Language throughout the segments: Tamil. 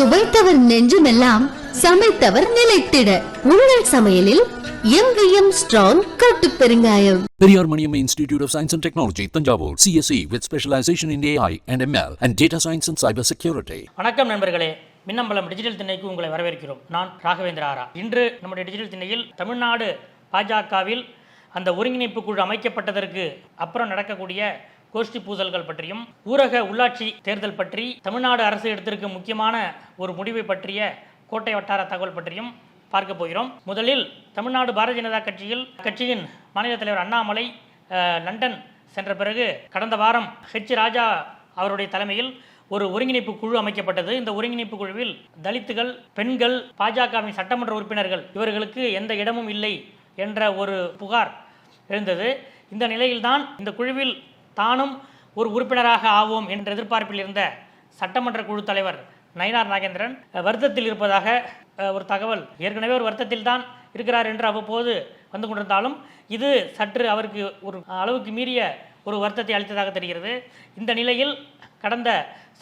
சுவைத்தவர் நெஞ்சுமெல்லாம் சமைத்தவர் நிலைத்திட. உங்கள் சமையலில் எங்கேயும் ஸ்ட்ராங் கட்டு பெருங்காயம். Periyar Maniam Institute of Science and Technology, Tanjavur, CSE with specialization in AI and ML and data science and cyber security. வணக்கம் நண்பர்களே. மின்னம்பலம் டிஜிட்டல் திண்ணைக்கு உங்களை வரவேற்கிறோம். நான் ராகவேந்திர ஆரா. இன்று நம்முடைய டிஜிட்டல் திண்ணையில் தமிழ்நாடு பாஜகவில் அந்த ஒருங்கிணைப்பு குழு அமைக்கப்பட்டதற்கு அப்புறம் நடக்கக்கூடிய கோஷ்டி பூசல்கள் பற்றியும் ஊரக உள்ளாட்சி தேர்தல் பற்றி தமிழ்நாடு அரசு எடுத்திருக்கும் முக்கியமான ஒரு முடிவை பற்றிய கோட்டை வட்டார தகவல் பற்றியும் பார்க்க போகிறோம். முதலில் தமிழ்நாடு பாரதிய ஜனதா கட்சியில் கட்சியின் மாநில தலைவர் அண்ணாமலை லண்டன் சென்ற பிறகு கடந்த வாரம் ஹெச் ராஜா அவருடைய தலைமையில் ஒரு ஒருங்கிணைப்பு குழு அமைக்கப்பட்டது. இந்த ஒருங்கிணைப்பு குழுவில் தலித்துகள் பெண்கள் பாஜகவின் சட்டமன்ற உறுப்பினர்கள் இவர்களுக்கு எந்த இடமும் இல்லை என்ற ஒரு புகார் எழுந்தது. இந்த நிலையில்தான் இந்த குழுவில் தானும் ஒரு உறுப்பினராக ஆவோம் என்ற எதிர்பார்ப்பில் இருந்த சட்டமன்ற குழு தலைவர் நயினார் நாகேந்திரன் வருத்தத்தில் இருப்பதாக ஒரு தகவல். ஏற்கனவே ஒரு வருத்தத்தில் தான் இருக்கிறார் என்று அவ்வப்போது வந்து கொண்டிருந்தாலும் இது சற்று அவருக்கு ஒரு அளவுக்கு மீறிய ஒரு வருத்தத்தை அளித்ததாக தெரிகிறது. இந்த நிலையில் கடந்த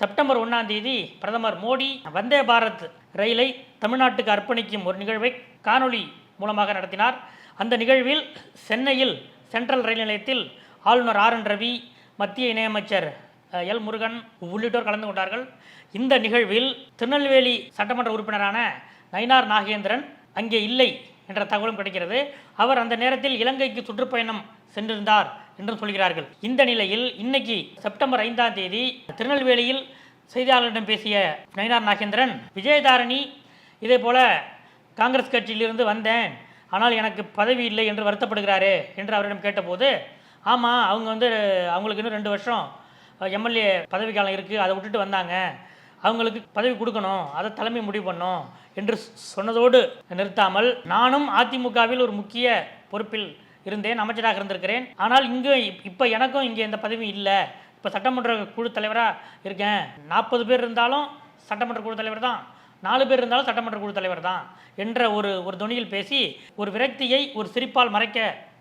செப்டம்பர் ஒன்றாம் தேதி பிரதமர் மோடி வந்தே பாரத் ரயிலை தமிழ்நாட்டுக்கு அர்ப்பணிக்கும் ஒரு நிகழ்வை காணொளி மூலமாக நடத்தினார். அந்த நிகழ்வில் சென்னையில் சென்ட்ரல் ரயில் நிலையத்தில் ஆளுநர் ஆர் என் ரவி மத்திய இணையமைச்சர் எல் முருகன் உள்ளிட்டோர் கலந்து கொண்டார்கள். இந்த நிகழ்வில் திருநெல்வேலி சட்டமன்ற உறுப்பினரான நயினார் நாகேந்திரன் அங்கே இல்லை என்ற தகவலும் கிடைக்கிறது. அவர் அந்த நேரத்தில் இலங்கைக்கு சுற்றுப்பயணம் சென்றிருந்தார் என்றும் சொல்கிறார்கள். இந்த நிலையில் இன்னைக்கு செப்டம்பர் ஐந்தாம் தேதி திருநெல்வேலியில் செய்தியாளர்களிடம் பேசிய நயினார் நாகேந்திரன் விஜயதாரணி இதே போல காங்கிரஸ் கட்சியிலிருந்து வந்தேன். ஆனால் எனக்கு பதவி இல்லை என்று வருத்தப்படுகிறாரே என்று அவரிடம் கேட்டபோது ஆமாம் அவங்க வந்து அவங்களுக்கு இன்னும் ரெண்டு வருஷம் எம்எல்ஏ பதவி காலம் இருக்குது அதை விட்டுட்டு வந்தாங்க. அவங்களுக்கு பதவி கொடுக்கணும் அதை தலைமை முடிவு பண்ணும் என்று சொன்னதோடு நிறுத்தாமல் நானும் அதிமுகவில் ஒரு முக்கிய பொறுப்பில் இருந்தேன் அமைச்சராக இருந்திருக்கிறேன். ஆனால் இங்கே இப்போ எனக்கும் இங்கே எந்த பதவி இல்லை. இப்போ சட்டமன்ற குழு தலைவராக இருக்கேன். நாற்பது பேர் இருந்தாலும் சட்டமன்ற குழு தலைவர் தான். நாலு பேர் இருந்தாலும் சட்டமன்ற குழு தலைவர் தான் என்ற ஒரு ஒரு தொனியில் பேசி ஒரு விரக்தியை ஒரு சிரிப்பால் மறைக்க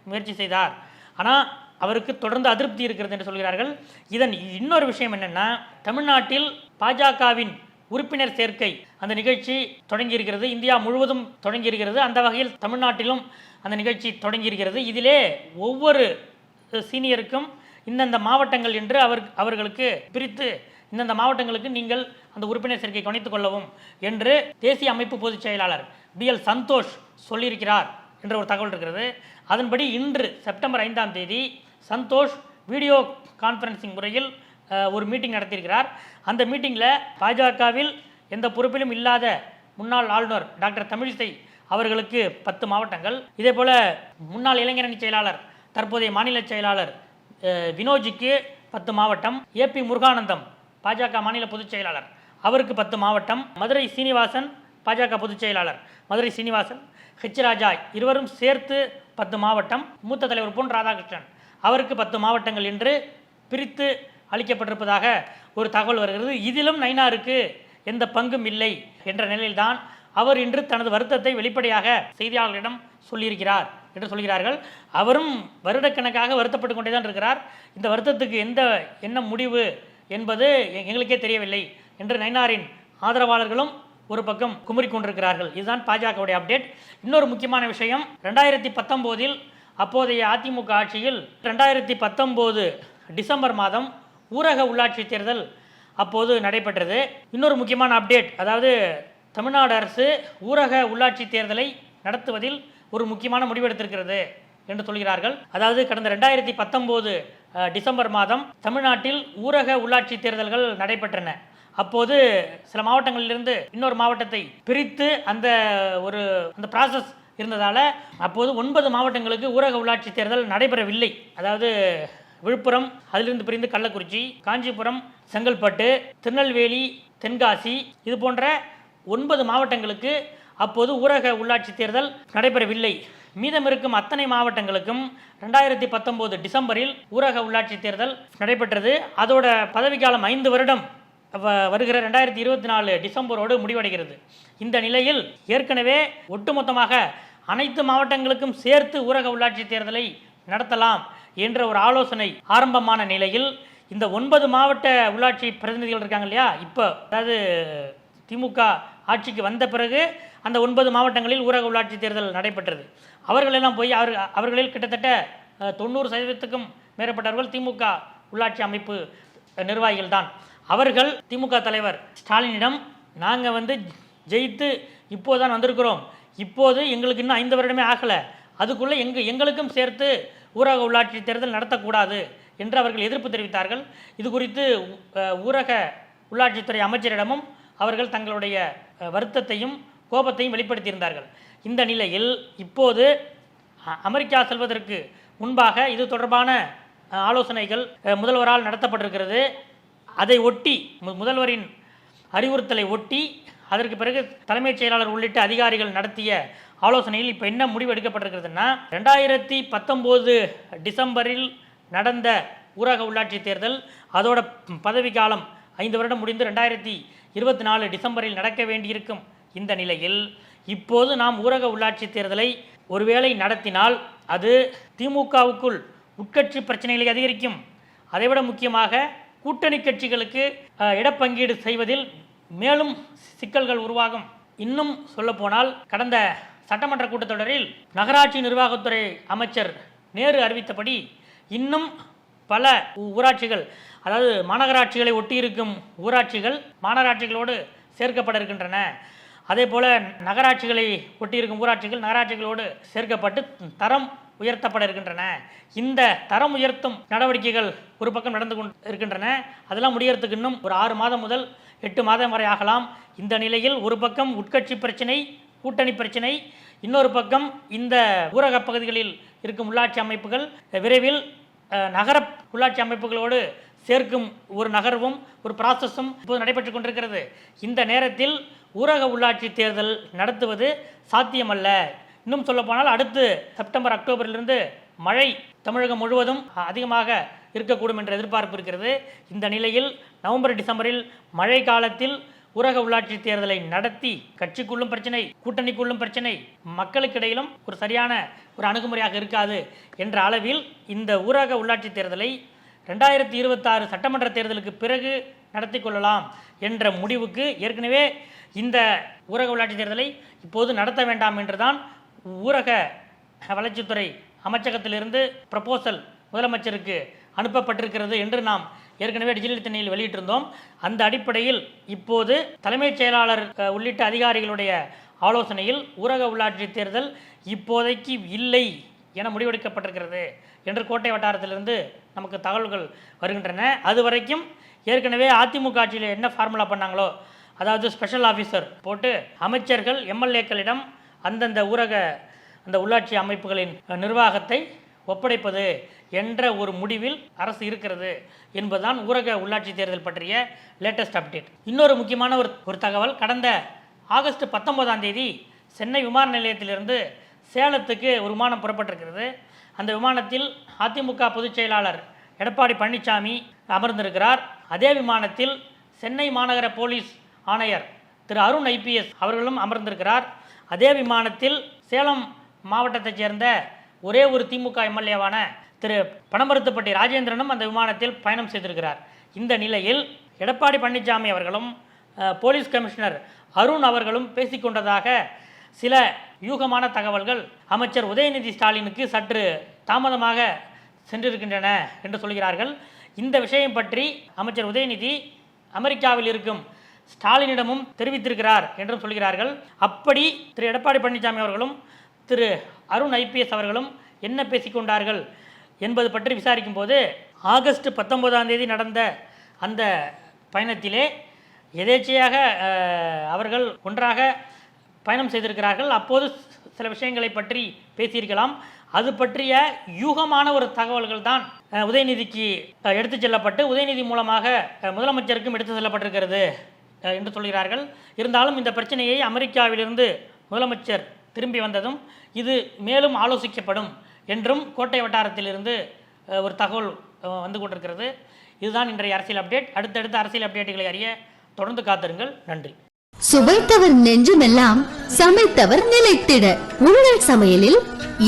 முயற்சி செய்தார். ஆனால் அவருக்கு தொடர்ந்து அதிருப்தி இருக்கிறது என்று சொல்கிறார்கள். இதன் இன்னொரு விஷயம் என்னென்னா தமிழ்நாட்டில் பாஜகவின் உறுப்பினர் சேர்க்கை அந்த நிகழ்ச்சி தொடங்கி இருக்கிறது இந்தியா முழுவதும் தொடங்கி இருக்கிறது அந்த வகையில் தமிழ்நாட்டிலும் அந்த நிகழ்ச்சி தொடங்கி இருக்கிறது இதிலே ஒவ்வொரு சீனியருக்கும் இந்தந்த மாவட்டங்கள் என்று அவர் அவர்களுக்கு பிரித்து இந்தந்த மாவட்டங்களுக்கு நீங்கள் அந்த உறுப்பினர் சேர்க்கை கவனித்துக் கொள்ளவும் என்று தேசிய அமைப்பு பொதுச் செயலாளர் பி எல் சந்தோஷ் சொல்லியிருக்கிறார் என்ற ஒரு தகவல் இருக்கிறது. அதன்படி இன்று செப்டம்பர் ஐந்தாம் தேதி சந்தோஷ் வீடியோ கான்ஃபரன்சிங் முறையில் ஒரு மீட்டிங் நடத்தியிருக்கிறார். அந்த மீட்டிங்கில் பாஜகவில் எந்த பொறுப்பிலும் இல்லாத முன்னாள் ஆளுநர் டாக்டர் தமிழிசை அவர்களுக்கு பத்து மாவட்டங்கள். இதே போல் முன்னாள் இளைஞரணி செயலாளர் தற்போதைய மாநில செயலாளர் வினோஜிக்கு பத்து மாவட்டம். ஏபி முருகானந்தம் பாஜக மாநில பொதுச் செயலாளர் அவருக்கு பத்து மாவட்டம். மதுரை சீனிவாசன் பாஜக பொதுச் செயலாளர் மதுரை சீனிவாசன் ஹெச் ராஜா இருவரும் சேர்த்து பத்து மாவட்டம். மூத்த தலைவர் பொன் ராதாகிருஷ்ணன் அவருக்கு பத்து மாவட்டங்கள் என்று பிரித்து அளிக்கப்பட்டிருப்பதாக ஒரு தகவல் வருகிறது. இதிலும் நைனாருக்கு எந்த பங்கும் இல்லை என்ற நிலையில்தான் அவர் இன்று தனது வருத்தத்தை வெளிப்படையாக செய்தியாளர்களிடம் சொல்லியிருக்கிறார் என்று சொல்கிறார்கள். அவரும் வருடக்கணக்காக வருத்தப்பட்டு கொண்டே தான் இருக்கிறார். இந்த வருத்தத்துக்கு எந்த என்ன முடிவு என்பது எங்களுக்கே தெரியவில்லை என்று நைனாரின் ஆதரவாளர்களும் ஒரு பக்கம் குமரிக் கொண்டிருக்கிறார்கள். இதுதான் பாஜகவுடைய அப்டேட். இன்னொரு முக்கியமான விஷயம் ரெண்டாயிரத்தி பத்தொம்போதில் அப்போதைய அதிமுக ஆட்சியில் ரெண்டாயிரத்தி பத்தொம்போது டிசம்பர் மாதம் ஊரக உள்ளாட்சி தேர்தல் அப்போது நடைபெற்றது. இன்னொரு முக்கியமான அப்டேட் அதாவது தமிழ்நாடு அரசு ஊரக உள்ளாட்சி தேர்தலை நடத்துவதில் ஒரு முக்கியமான முடிவெடுத்திருக்கிறது என்று சொல்கிறார்கள். அதாவது கடந்த ரெண்டாயிரத்தி பத்தொம்போது டிசம்பர் மாதம் தமிழ்நாட்டில் ஊரக உள்ளாட்சி தேர்தல்கள் நடைபெற்றன. அப்போது சில மாவட்டங்களிலிருந்து இன்னொரு மாவட்டத்தை பிரித்து அந்த ஒரு அந்த ப்ராசஸ் இருந்ததால் அப்போது ஒன்பது மாவட்டங்களுக்கு ஊரக உள்ளாட்சி தேர்தல் நடைபெறவில்லை. அதாவது விழுப்புரம் அதிலிருந்து பிரிந்து கள்ளக்குறிச்சி காஞ்சிபுரம் செங்கல்பட்டு திருநெல்வேலி தென்காசி இது போன்ற ஒன்பது மாவட்டங்களுக்கு அப்போது ஊரக உள்ளாட்சி தேர்தல் நடைபெறவில்லை. மீதம் இருக்கும் அத்தனை மாவட்டங்களுக்கும் ரெண்டாயிரத்தி பத்தொம்போது டிசம்பரில் ஊரக உள்ளாட்சி தேர்தல் நடைபெற்றது. அதோட பதவிக்காலம் ஐந்து வருடம் வ- வருகிற ரெண்டாயிரத்தி இருபத்தி நாலு டிசம்பரோடு முடிவடைகிறது. இந்த நிலையில் ஏற்கனவே ஒட்டுமொத்தமாக அனைத்து மாவட்டங்களுக்கும் சேர்த்து ஊரக உள்ளாட்சி தேர்தலை நடத்தலாம் என்ற ஒரு ஆலோசனை ஆரம்பமான நிலையில் இந்த ஒன்பது மாவட்ட உள்ளாட்சி பிரதிநிதிகள் இருக்காங்க இல்லையா? இப்போ அதாவது திமுக ஆட்சிக்கு வந்த பிறகு அந்த ஒன்பது மாவட்டங்களில் ஊரக உள்ளாட்சி தேர்தல் நடைபெற்றது. அவர்களெல்லாம் போய் அவர் அவர்களில் கிட்டத்தட்ட தொண்ணூறு சதவீதத்துக்கும் மேற்பட்டவர்கள் திமுக உள்ளாட்சி அமைப்பு நிர்வாகிகள் தான். அவர்கள் திமுக தலைவர் ஸ்டாலினிடம் நாங்கள் வந்து ஜெயித்து இப்போதான் வந்திருக்கிறோம். இப்போது எங்களுக்கு இன்னும் ஐந்து வருடமே ஆகலை. அதுக்குள்ளே எங்கள் எங்களுக்கும் சேர்த்து ஊரக உள்ளாட்சி தேர்தல் நடத்தக்கூடாது என்று அவர்கள் எதிர்ப்பு தெரிவித்தார்கள். இது குறித்து ஊரக உள்ளாட்சித்துறை அமைச்சரிடமும் அவர்கள் தங்களுடைய வருத்தத்தையும் கோபத்தையும் வெளிப்படுத்தியிருந்தார்கள். இந்த நிலையில் இப்போது அ- அமெரிக்கா செல்வதற்கு முன்பாக இது தொடர்பான ஆலோசனைகள் முதல்வரால் நடத்தப்பட்டிருக்கிறது. அதை ஒட்டி முதல்வரின் அறிவுறுத்தலை ஒட்டி அதற்கு பிறகு தலைமைச் செயலாளர் உள்ளிட்ட அதிகாரிகள் நடத்திய ஆலோசனையில் இப்போ என்ன முடிவு எடுக்கப்பட்டிருக்கிறதுனா ரெண்டாயிரத்தி பத்தொம்போது டிசம்பரில் நடந்த ஊரக உள்ளாட்சி தேர்தல் அதோட பதவி காலம் ஐந்து வருடம் முடிந்து ரெண்டாயிரத்தி இருபத்தி நாலு டிசம்பரில் நடக்க வேண்டியிருக்கும் இந்த நிலையில் இப்போது நாம் ஊரக உள்ளாட்சி தேர்தலை ஒருவேளை நடத்தினால் அது திமுகவுக்குள் உட்கட்சி பிரச்சனைகளை அதிகரிக்கும். அதைவிட முக்கியமாக கூட்டணி கட்சிகளுக்கு இடப்பங்கீடு செய்வதில் மேலும் சிக்கல்கள் உருவாகும். இன்னும் சொல்லப்போனால் கடந்த சட்டமன்ற கூட்டத்தொடரில் நகராட்சி நிர்வாகத்துறை அமைச்சர் நேரு அறிவித்தபடி இன்னும் பல ஊராட்சிகள் அதாவது மாநகராட்சிகளை ஒட்டியிருக்கும் ஊராட்சிகள் மாநகராட்சிகளோடு சேர்க்கப்பட இருக்கின்றன. அதே போல் நகராட்சிகளை ஒட்டியிருக்கும் ஊராட்சிகள் நகராட்சிகளோடு சேர்க்கப்பட்டு தரம் உயர்த்தப்பட இருக்கின்றன இந்த தரம் உயர்த்தும் நடவடிக்கைகள் ஒரு பக்கம் நடந்து கொண்டு இருக்கின்றன அதெல்லாம் முடியறதுக்கு இன்னும் ஒரு ஆறு மாதம் முதல் எட்டு மாதம் வரை ஆகலாம். இந்த நிலையில் ஒரு பக்கம் உட்கட்சி பிரச்சினை கூட்டணி பிரச்சினை இன்னொரு பக்கம் இந்த ஊரக பகுதிகளில் இருக்கும் உள்ளாட்சி அமைப்புகள் விரைவில் நகர உள்ளாட்சி அமைப்புகளோடு சேர்க்கும் ஒரு நகர்வும் ஒரு ப்ராசஸும் இப்போது நடைபெற்று கொண்டிருக்கிறது. இந்த நேரத்தில் ஊரக உள்ளாட்சி தேர்தல் நடத்துவது சாத்தியமல்ல. இன்னும் சொல்லப்போனால் அடுத்து செப்டம்பர் அக்டோபரிலிருந்து மழை தமிழகம் முழுவதும் அதிகமாக இருக்கக்கூடும் என்ற எதிர்பார்ப்பு இருக்கிறது. இந்த நிலையில் நவம்பர் டிசம்பரில் மழை காலத்தில் ஊரக உள்ளாட்சி தேர்தலை நடத்தி கட்சிக்குள்ளும் பிரச்சனை கூட்டணிக்குள்ளும் பிரச்சனை மக்களுக்கிடையிலும் ஒரு சரியான ஒரு அணுகுமுறையாக இருக்காது என்ற அளவில் இந்த ஊரக உள்ளாட்சி தேர்தலை ரெண்டாயிரத்தி இருபத்தாறு சட்டமன்ற தேர்தலுக்கு பிறகு நடத்தி கொள்ளலாம் என்ற முடிவுக்கு ஏற்கனவே இந்த ஊரக உள்ளாட்சி தேர்தலை இப்போது நடத்த வேண்டாம் என்றுதான் ஊரக வளர்ச்சித்துறை அமைச்சகத்திலிருந்து ப்ரப்போசல் முதலமைச்சருக்கு அனுப்பப்பட்டிருக்கிறது என்று நாம் ஏற்கனவே டிஜிட்டல் திண்ணையில் வெளியிட்டிருந்தோம். அந்த அடிப்படையில் இப்போது தலைமைச் செயலாளர் உள்ளிட்ட அதிகாரிகளுடைய ஆலோசனையில் ஊரக உள்ளாட்சி தேர்தல் இப்போதைக்கு இல்லை என முடிவெடுக்கப்பட்டிருக்கிறது என்று கோட்டை வட்டாரத்திலிருந்து நமக்கு தகவல்கள் வருகின்றன. அது வரைக்கும் ஏற்கனவே அதிமுக ஆட்சியில் என்ன ஃபார்முலா பண்ணாங்களோ அதாவது ஸ்பெஷல் ஆஃபீஸர் போட்டு அமைச்சர்கள் எம்எல்ஏக்களிடம் அந்தந்த ஊரக அந்த உள்ளாட்சி அமைப்புகளின் நிர்வாகத்தை ஒப்படைப்பது என்ற ஒரு முடிவில் அரசு இருக்கிறது என்பதுதான் ஊரக உள்ளாட்சி தேர்தல் பற்றிய லேட்டஸ்ட் அப்டேட் இன்னொரு முக்கியமான ஒரு ஒரு தகவல். கடந்த ஆகஸ்ட் பத்தொன்பதாம் தேதி சென்னை விமான நிலையத்திலிருந்து சேலத்துக்கு ஒரு விமானம் புறப்பட்டிருக்கிறது. அந்த விமானத்தில் அதிமுக பொதுச் செயலாளர் எடப்பாடி பழனிசாமி அமர்ந்திருக்கிறார். அதே விமானத்தில் சென்னை மாநகர போலீஸ் ஆணையர் திரு அருண் ஐபிஎஸ் அவர்களும் அமர்ந்திருக்கிறார். அதே விமானத்தில் சேலம் மாவட்டத்தைச் சேர்ந்த ஒரே ஒரு திமுக எம்எல்ஏவான திரு பனமருத்துப்பட்டி ராஜேந்திரனும் அந்த விமானத்தில் பயணம் செய்திருக்கிறார். இந்த நிலையில் எடப்பாடி பழனிசாமி அவர்களும் போலீஸ் கமிஷனர் அருண் அவர்களும் பேசிக்கொண்டதாக சில யூகமான தகவல்கள் அமைச்சர் உதயநிதி ஸ்டாலினுக்கு சற்று தாமதமாக சென்றிருக்கின்றன என்று சொல்கிறார்கள். இந்த விஷயம் பற்றி அமைச்சர் உதயநிதி அமெரிக்காவில் இருக்கும் ஸ்டாலினிடமும் தெரிவித்திருக்கிறார் என்றும் சொல்கிறார்கள். அப்படி திரு. எடப்பாடி பழனிசாமி அவர்களும் திரு. அருண் ஐபிஎஸ் அவர்களும் என்ன பேசிக்கொண்டார்கள் என்பது பற்றி விசாரிக்கும் போது ஆகஸ்ட் பத்தொன்பதாம் தேதி நடந்த அந்த பயணத்திலே எதேச்சையாக அவர்கள் ஒன்றாக பயணம் செய்திருக்கிறார்கள். அப்போது சில விஷயங்களை பற்றி பேசியிருக்கலாம். அது பற்றிய யூகமான ஒரு தகவல்கள் தான் உதயநிதிக்கு எடுத்து எடுத்துச் செல்லப்பட்டு உதயநிதி மூலமாக முதலமைச்சருக்கும் எடுத்து செல்லப்பட்டிருக்கிறது. என்று சொல்கிறார்கள். இருந்தாலும் இந்த பிரச்சனையை அமெரிக்காவிலிருந்து முதலமைச்சர் திரும்பி வந்ததும் இது மேலும் ஆலோசிக்கப்படும் என்றும் கோட்டை வட்டாரத்திலிருந்து ஒரு தகவல் வந்து கொண்டிருக்கிறது. இதுதான் இன்றைய அரசியல் அப்டேட். அடுத்தடுத்த அரசியல் அப்டேட்டுகளை அறிய தொடர்ந்து காத்திருங்கள். நன்றி. சுவைத்தவர் நெஞ்சுமெல்லாம் சமைத்தவர் நிலைத்திட. உங்கள் சமையலில்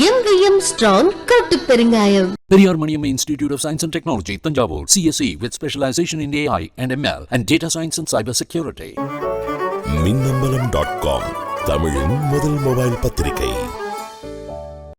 எங்கேயும் ஸ்ட்ராங் கட்டு பெருங்காயம் Periyar Maniamma Institute of Science and Technology, Tanjavur, CSE with specialization in AI and ML and data science and cyber security. Minnambalam dot com தமிழின் முதல் மொபைல் பத்திரிகை